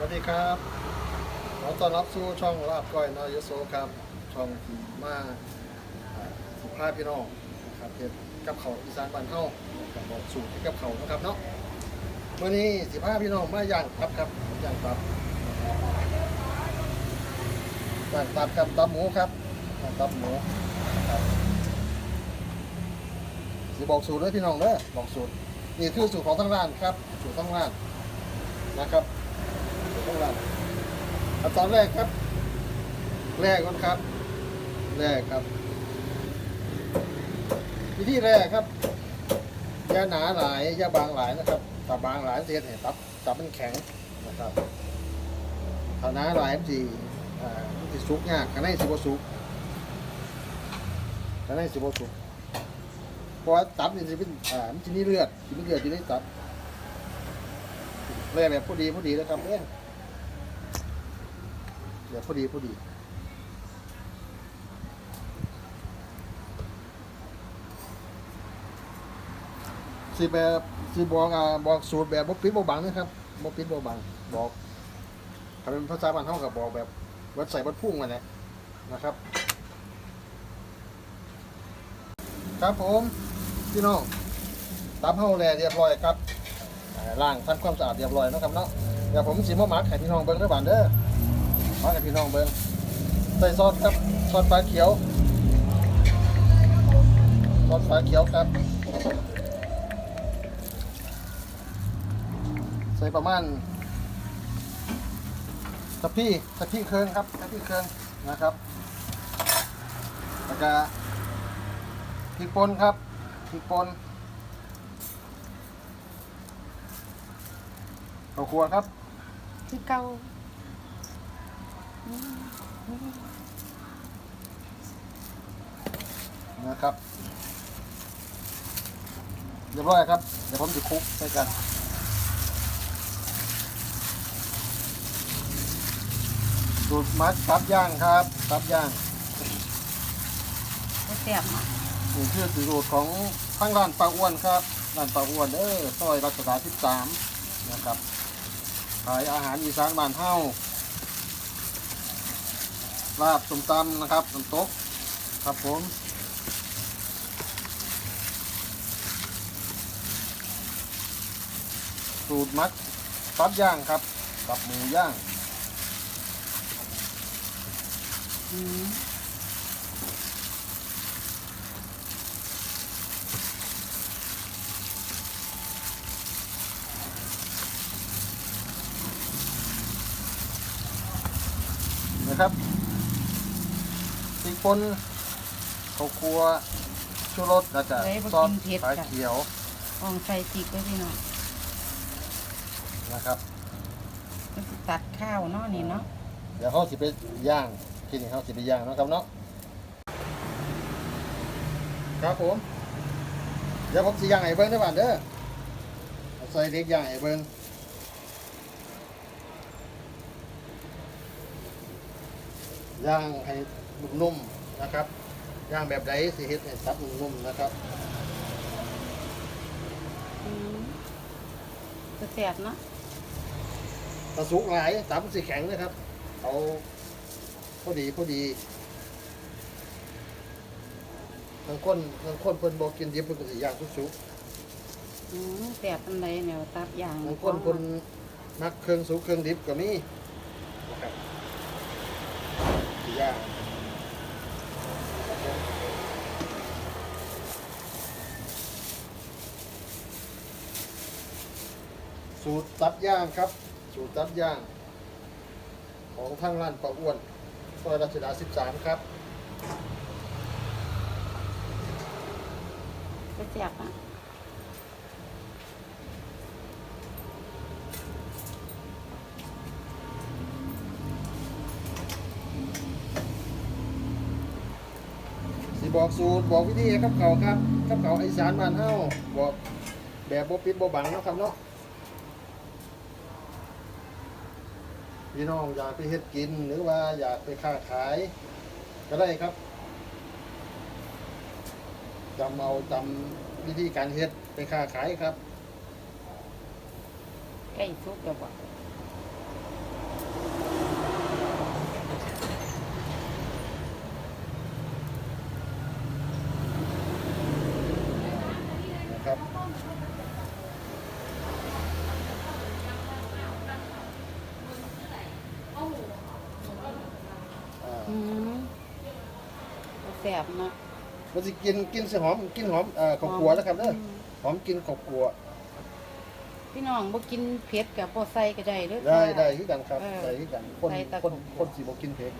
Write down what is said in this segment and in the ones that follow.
สวัสดีครับ ขอต้อนรับสู่ช่องลาบก้อยนอยโสครับ ช่องที่มาสุภาพพี่น้องนะครับเฮ็ดกับเขาอีสานบ้านเฮากับบอกสูตรให้กับเขานะครับเนาะมื้อนี้สิพาพี่น้องมาย่างตับครับย่างตับย่างตับกับตับหมูครับตับหมูบสิบอกสูตรเลยพี่น้องเด้อบอกสูตรนี่คือสูตรของทางร้านครับ สูตรทางร้านนะครับ ข้างหลังขั้นตอนแรกครับ แรกก่อนครับ แรกครับ วิธีแรกครับอยาหนาหลายอยาบางหลายนะครับถ้าบางหลายเสียเห็นตับตับมันแข็งนะครับถ้าหนาหลายมันสิอ่ามันสิสุกยากข้างในสิบสุกข้างในสิบสุกเพราะว่าตับนี่สิเป็นอ่ามันสิมีเลือดสิมีเลือดอยู่ในตับแรกแบบพอดีพอดีนะครับเนี่ย เดี๋ยวพอดีพอดีสิแบบสิบอกอ่าบอกสูตรแบบบ่ปิดบ่บังนะครับบ่ปิดบ่บังบอกถ้าเป็นภาษาบ้านเฮาก็บบอกแบบวัดใส่วัดพุ่งนั่นแหละนะครับ ครับผมพี่น้องตามเฮาแลเรียบร้อยครับอ่าล้างทำความสะอาดเรียบร้อยนะครับเนาะเดี๋ยวผมสิมาหมักให้พี่น้องเบิ่งด้อบ้านเด้อ มากับพี่น้องเบิ้งใส่ซอสครับซอสฟ้าเขียวซอสฟ้าเขียวครับ ใส่ประมาณตะพี่ตะพี่เคืองครับตะพี่เคืองนะครับแล้วก็พริกป่นครับพริกป่นข้าวคั่วครับคือเกา นะครับ เรียบร้อยครับ เดี๋ยวผมจะคลุกใส่กันสูตรมัดตับย่างครับตับย่างแซ่บมากนี่คือสูตรของทางร้านปลาอ้วนครับร้านปลาอ้วนเด้อซอยรัชดาที่สามนะครับขายอาหารอีสานบ้านเฮา ลาบส้มตำนะครับน้ำตกครับผมสูตรมัดตับย่างครับตับหมูย่าง อืม นะครับพริก ป่นข้าวคั่วชูรสแล้วก็ซอสฝาเขียวอองใส่จิกไว้พี่น้องนะครับก็สิตัดข้าวเนาะนี่เนาะเดี๋ยวเขาสิไปย่างที่นี่เขาสิไปย่างเนาะครับเนาะครับผม เดี๋ยวผมสิย่างไห้เบิ้งได้อบ้านเด้อเอาใส่เล็กย่างไห้เบิ้งย่างให้ นุ่มๆนะครับย่างแบบใดสิเฮ็ดให้สับนุ่มๆนะครับอืมก็แซ่บเนาะถ้าสุกหลายตับมันสิแข็งนะครับเอาพอดีพอดีบางคนบางคนเพิ่นบอกกินดิบเพิ่นก็สิย่างสุกอืมแซ่บอันใดแนวตับอย่างๆบางคนเพิ่นมักเครื่องสุกเครื่องดิบก็มีนะครับสิย่าง สูตรตับย่างครับ สูตรตับย่าง ของทางร้านปลาอ้วนซอยรัชดา 13 ครับก็แซ่บอะสิบอกสูตรบอกวิธีครับเขาครับครับเขาอีสานบ้านเฮาบอกแบบบ่ปิดบ่บังเนาะครับเนาะ พี่น้องอยากไปเฮ็ดกิน หรือว่าอยากไปค้าขาย ก็ได้ครับจำเอาจำวิธีการเฮ็ดไปค้าขายครับ ใกล้สุกแล้วบ่ ซ่บเนาะมันสิกินกินสิหอมกินหอมเอ่อข้าวคั่วแล้วครับเด้อมหอมกินข้าวคั่วพี่น้องบ่กินเผ็ดก็บ่ใส่ก็ได้เด้อได้ค่ะได้คือกันครับเออได้คือกันคนใส่แต่คนข้าวคั่วคนสิบ่กินเผ็ด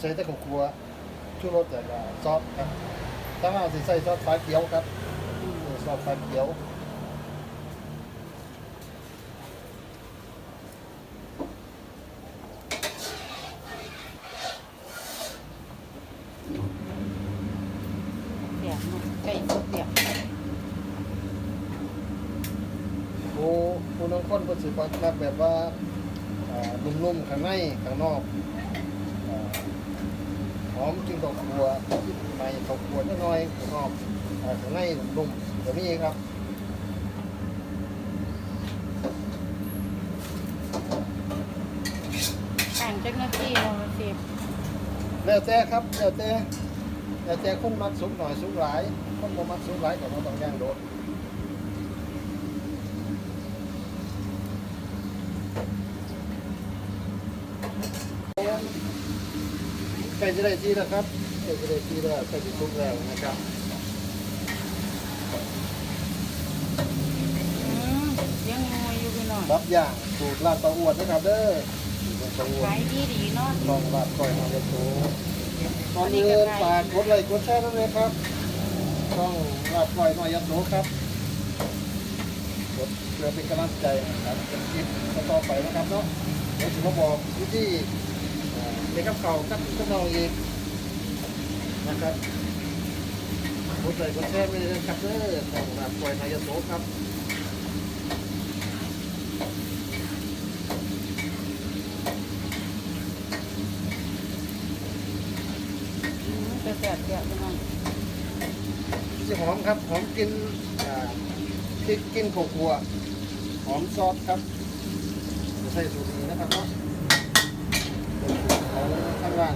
ใส่แต่ข้าวคั่วชูรสแต่ก็ซอสครับถ้าว่าสิใส่ซอสฟ้าเขียวครับอืมเออซอสฟ้าเขียว แซ่บเนาะไก่สดแซ่บ ผู้ผู้นังคนเพิ่นสิมักแบบว่าอ่านุ่มๆข้างในข้างนอกอ่าหอมกินข้าวคั่วกินในข้าวคั่วน้อยๆข้างนอกอ่าข้างในนุ่มๆแบบนี้ครับต่างจักนาทีเราเสียบแล้วแต่ครับแล้วแต่แล้วแต่คนมักสุกหน่อยสุกหลายคนบ่มักสุกหลายก็บ่ต้องย่างโดด กล้จะได้ทีแล้วครับใกล้จะได้ทีแล้วใกล้จะสุกแล้วนะครับอืมยังงวยอยู่พี่น้องรับย่างสูตรลาดตะอวดนะครับเด้อลาดตะอวดขายดีดีๆเนาะลองลาดก้อยมาเลยโตตอนนี้ฝากกดไลค์กดแชร์ด้วยนะครับช่องลาดก้อยน้อยยัดโสครับกดเพื่อเป็นกำลังใจนะครับเป็นคลิปต่อไปนะครับเนาะเดี๋ยวจะมาบอกวิธี เอ่อเด็กกับเขากับพี่น้องอีกนะครับกดไลค์กดแชร์ไปเลยนะครับเด้อช่องลาดก้อยน้อยยัดโสครับอืมจะแซ่บแซ่บพี่น้องจะหอมครับหอมกินอ่าพริกกินข้าวคั่วหอมซอสครับจะใส่สูตรนี้นะครับเนาะเป็นสูตร ของทางร้าน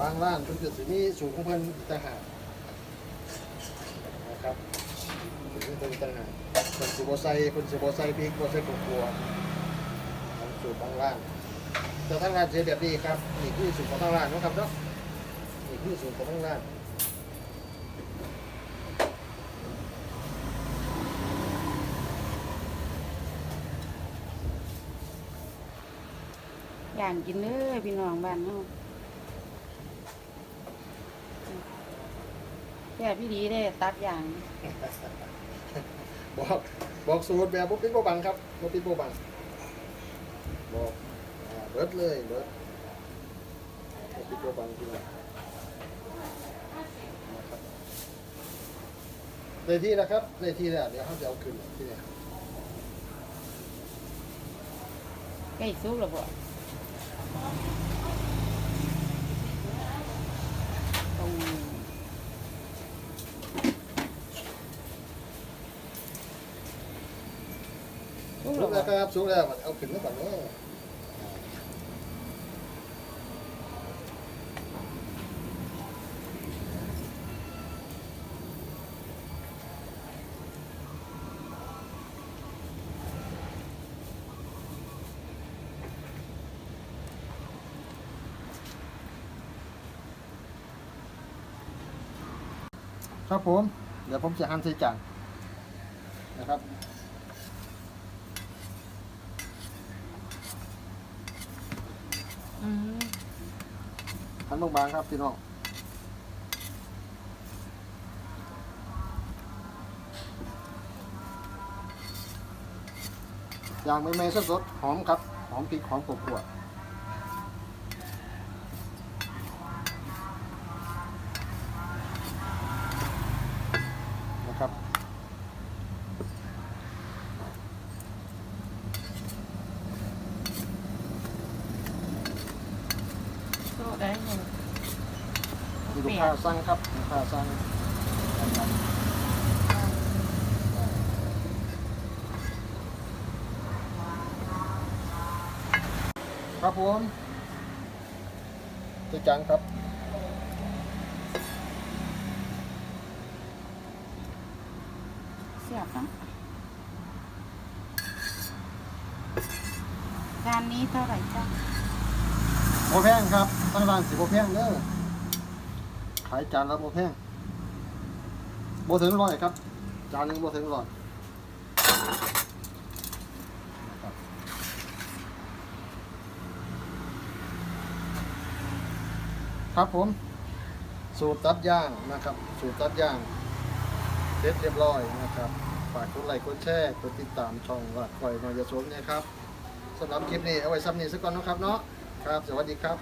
บางร้านเพิ่นจะสิมีสูตรของเพิ่นต่างหากนะครับสูตรของเพิ่นต่างหากเพิ่นสิบ่ใส่เพิ่นสิบ่ใส่พริกบ่ใส่ข้าวคั่วของสูตรบางร้านแต่ทางร้านเจอแบบนี้ครับนี่คือสูตรของทางร้านนะครับเนาะนี่คือสูตรของทางร้าน ย่างกินเด้อพี่น้องบ้านเฮาแซ่บพี่ดีเด้อตัดอย่าง บอกบอกสูตรแบบบ่ปิดบ่บังครับบ่ปิดบ่บังบอกอ่าเบิดเลยเบิดบ่ปิดบ่บังพี่น้องนะครับในที่นะครับในที่แล้วเดี๋ยวเขาจะเอาขึ้นที่เนี่ยใกล้สุกแล้วบ่ ตรงสุกสุแล้วกบ่แครับผม เดี๋ยวผมจะหั่นใส่จานนะครับอืมหั่นบางๆครับพี่น้องอย่างใหม่ๆสดๆหอมครับ หอมพริกหอมกลัวนะครับ ก็ ได้เลยมีลูกค้าสั่งครับลูกค้าสั่งนครับผมตัวจังครับเสียบนะจานนี้เท่าไหร่จ้าโบแพงครับ ตั้งร้านสิโบแพงเด้อขายจานละโบแพงโบถึงร้อยครับ จานหนึ่งโบถึงร้อยครับผม สูตรตัดย่างนะครับ สูตรตัดย่างเสร็จเรียบร้อยนะครับฝากกดไลค์กดแชร์กดติดตามช่องวัดคอยนอยาสมเนี่ยครับสำหรับคลิปนี้เอาไว้ซ้ำนี้สักก่อนนะครับเนาะครับ สวัสดีครับ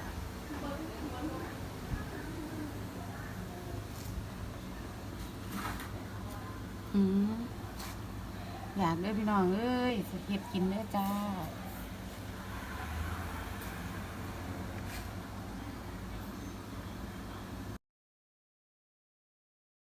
อืมอยากเด้อพี่น้องเอ้ยเฮ็ดกินเด้อจ้า